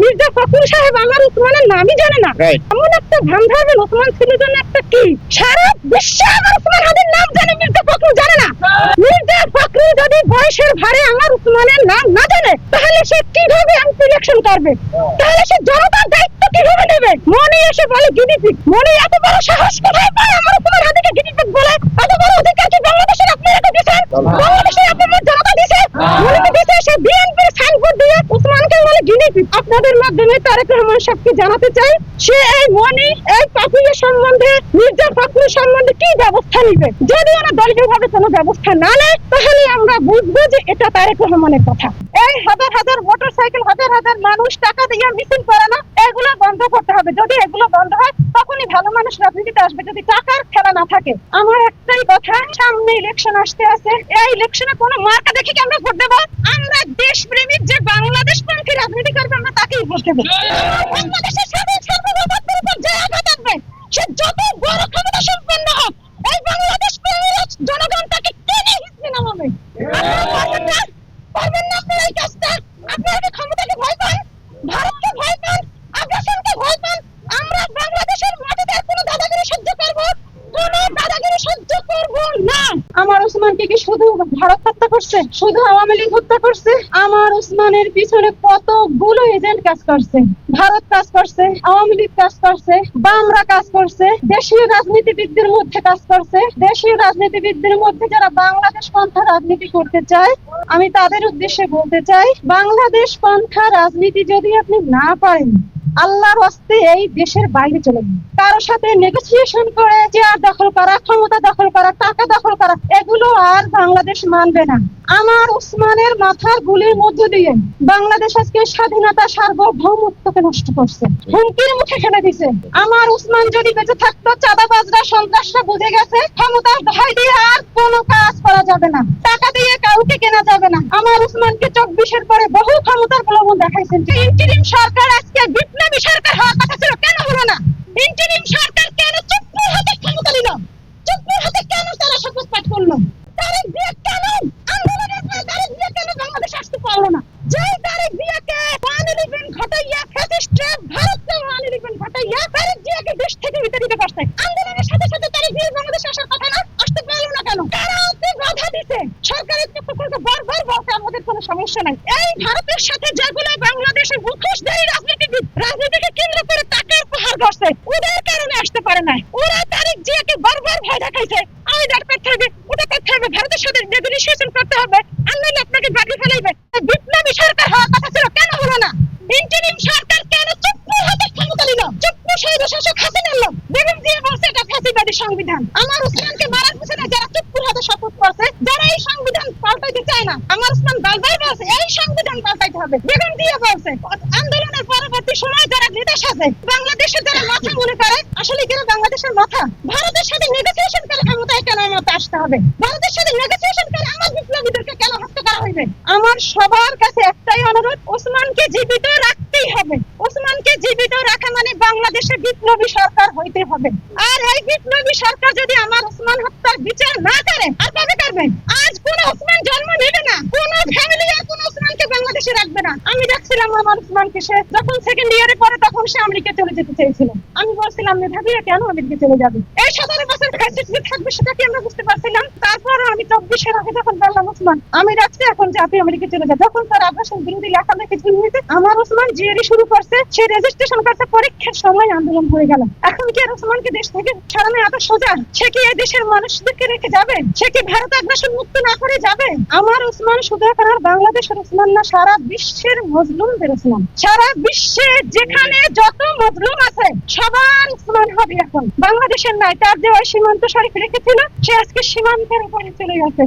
মির্জা ফখরুল সাহেব আমার উসমানের নামই জানে না। এমন একটা ভান ধরবেন ওসমান ছিল জন্য একটা কি? সারা বিশ্বে আমার উসমান হাদির নাম জানে মির্জা ফখরুল জানে না। মির্জা ফখরুল যদি বয়সের ভারে আমার উসমানের নাম না জানে তাহলে সে কীভাবে ইলেকশন করবে? তাহলে সে জনতার দায়িত্ব কীভাবে নেবে? মনে এসে বলে গিনিপিক মনে এত বড় সাহস কোথায় পায় আমার উসমান হাদিকে গিনিপিক বলে? এত বড় অধিকার কি বাংলাদেশের আপনি রেখে দিয়েছেন? বাংলাদেশের আপনার জনতা দিছে মনে কি দিছে সে বিএনপির সাইনবোর্ড দিয়ে উসমানকে আপনাদের মাধ্যমে তারেক রহমান সাহেবকে জানাতে চাই, সে এই মনি এই পাপুলের সম্বন্ধে, মির্জা ফখরুল সম্বন্ধে কি ব্যবস্থা নিবে? যদি ওরা দলীয়ভাবে কোনো ব্যবস্থা না নেয়, তাহলে আমরা বুঝব যে এটা তারেক রহমানের কথা। এই হাজার হাজার মোটর সাইকেল হাজার হাজার মানুষ টাকা দিয়ে মিছিল করে না, এগুলো বন্ধ করতে হবে। যদি এগুলো বন্ধ হয়, তখনই ভালো মানুষ রাজনীতিতে আসবে। যদি টাকার খেলা না থাকে। আমার একটাই কথা, সামনে ইলেকশন আসতে আছে। এই ইলেকশনে কোনো মার্কা দেখে কি আমরা ভোট দেবো? আমরা দেশপ্রেমিক রাজনীতি করবে আমরা তাকেই ভোট দেবো বাংলাদেশের স্বাধীন সার্বভৌমত্বের উপর যে আঘাত আসবে সে যত বড় ক্ষমতা সম্পন্ন হোক এই বাংলাদেশ প্রেমীর জনগণ তাকে টেনে হিসেবে নামাবে আপনারা পারবেন না পারবেন না আপনারা এই কাজটা আপনারা কি ক্ষমতাকে ভয় পান ভারতকে ভয় পান আগ্রাসনকে ভয় পান আমরা বাংলাদেশের মাটিতে আর কোনো দাদাগিরি সহ্য করব কোনো দাদাগিরি সহ্য করব না আমার শুধু ভারত হত্যা করছে? শুধু আওয়ামী লীগ হত্যা করছে? আমার ওসমানের পিছনে কতগুলো এজেন্ট কাজ করছে? ভারত কাজ করছে, আওয়ামী লীগ কাজ করছে বামরা কাজ করছে, দেশীয় রাজনীতিবিদদের মধ্যে কাজ করছে। দেশীয় রাজনীতিবিদদের মধ্যে যারা বাংলাদেশ পন্থা রাজনীতি করতে চায়, আমি তাদের উদ্দেশ্যে বলতে চাই, বাংলাদেশ পন্থা রাজনীতি যদি আপনি না পারেন আল্লাহর হস্তে এই দেশের বাইরে চলে যান কারোর সাথে নেগোসিয়েশন করে চেয়ার দখল করা, ক্ষমতা দখল করা, টাকা দখল করা, এগুলো আর বাংলাদেশ মানবে না। আমার উসমানের মাথার গুলির মধ্য দিয়ে বাংলাদেশ আজকে স্বাধীনতা সার্বভৌমত্বকে নষ্ট করছে। হুমকির মুখে ফেলে দিছে। আমার উসমান যদি বেঁচে থাকতো, চাঁদাবাজরা, সন্ত্রাসরা বুঝে গেছে ক্ষমতার ভয় দিয়ে আর কোনো কাজ করা যাবে না। টাকা দিয়ে কাউকে কেনা যাবে না। আমার উসমানকে চব্বিশের পরে বহু ক্ষমতার প্রলোভন দেখাইছেন। ইন্টারিম সরকার আজকে বিপ্লবী সরকার হওয়ার কথা ছিল, কেন হলো না? ইন্টারিম সরকার কেন চুপ্পুর হাতে ক্ষমতা নিল চুপ্পুর হাতে কেন তারা শপথ পাঠ করল? তারেক জিয়া কেন আন্দোলনের তারেক জিয়া কেন বাংলাদেশ আসতে পারল না? যেই তারেক জিয়াকে ওয়ান ইলেভেন ঘটাইয়া ফ্যাসিস্ট ভারতকে ইলেভেন ঘটাইয়া তারেক জিয়াকে দেশ থেকে বিতাড়িত করছে আন্দোলনের সাথে সাথে তারেক জিয়া বাংলাদেশে আসার কথা না, আসতে পারল না কেন? কারা ওকে বাধা দিছে। সরকারের পক্ষ থেকে বারবার বলছে, আমাদের কোনো সমস্যা নাই। এই ভারতের সাথে যেগুলো বাংলাদেশের মুখোশধারী রাজনীতিবিদ রাজনীতিকে কেন্দ্র করে টাকার পাহাড় করছে ওদের কারণে আসতে পারে না ওরা তারেক জিয়াকে বারবার ভয় দেখাইছে। আমি ডাক করতে হবে ওটা করতে হবে ভারতের সাথে নেগোসিয়েশন করতে হবে নাহলে আপনাকে বাকি ফেলাইবে। বিপ্লবী সরকার হওয়ার কথা ছিল, কেন হলো না? ইন্টারিম সরকার কেন চুপ্পু হাতে ক্ষমতা নিল চুপ্পু শহীদ শাসক হাসিনা নিল বেগম জিয়া বলছে, এটা ফ্যাসিবাদী সংবিধান। আমার উসমানকে মারার পিছনে যারা চুপ্পুর হাতে শপথ করছে, যারা এই সংবিধান পাল্টাইতে চায় না, আমার উসমান বারবার বলছে, এই সংবিধান পাল্টাইতে হবে। বেগম জিয়া বলছে আন্দোলনের পরবর্তী সময় যারা নেতা সাজে, বাংলাদেশের যারা মাথা মনে করে, আসলে কেন বাংলাদেশের মাথা। ভারতের সাথে নেগোসিয়েশন করে ক্ষমতায় কেন আমাকে আসতে হবে? ভারতের সাথে নেগোসিয়েশন করে আমার বিপ্লবীদেরকে কেন হত্যা করা হইবে? আমার সবার কাছে একটাই অনুরোধ, ওসমানকে জীবিত রাখতেই হবে। ওসমানকে জীবিত রাখা মানে বাংলাদেশে বিপ্লবী সরকার হইতে হবে। আর এই বিপ্লবী সরকার যদি আমার ওসমান হত্যার বিচার না করে, আর কবে করবে আজ কোন ওসমান জন্ম নেবে না। কোন ফ্যামিলি বাংলাদেশে রাখবে না। আমি দেখছিলাম আমার ওসমানকে সে যখন সেকেন্ড ইয়ারে পড়ে তখন সে আমেরিকা চলে যেতে চেয়েছিল। আমি বলছিলাম মেধাবীরা কেন আমেরিকা চলে যাবে? এই সতেরো বছর ফ্যাসিস্ট থাকবে সেটা কি আমরা বুঝতে পারছিলাম? তারপর আমি চব্বিশের আগে যখন বললাম ওসমান আমি রাখছি এখন যে আপনি আমেরিকা চলে যাবে যখন তার আগ্রাসন বিরোধী লেখা লেখে হয়েছে, আমার ওসমান জিয়ারি শুরু করছে, সে রেজিস্ট্রেশন করছে, পরীক্ষার সময় আন্দোলন হয়ে গেল। এখন কি আর ওসমানকে দেশ থেকে ছাড়ানো এত সোজা? সে কি এই দেশের মানুষদেরকে রেখে যাবে? সে কি ভারত আগ্রাসন মুক্ত না করে যাবে? আমার ওসমান শুধু এখন আর বাংলাদেশের ওসমান না, সারা বিশ্বের মজলুম ওসমান সারা বিশ্বে যেখানে যত মজলুম আছে, সবার মুসলমান হবে এখন। বাংলাদেশের নাই, তার যে সীমান্ত শরীফ রেখেছিল, সে আজকে সীমান্তের উপরে চলে গেছে।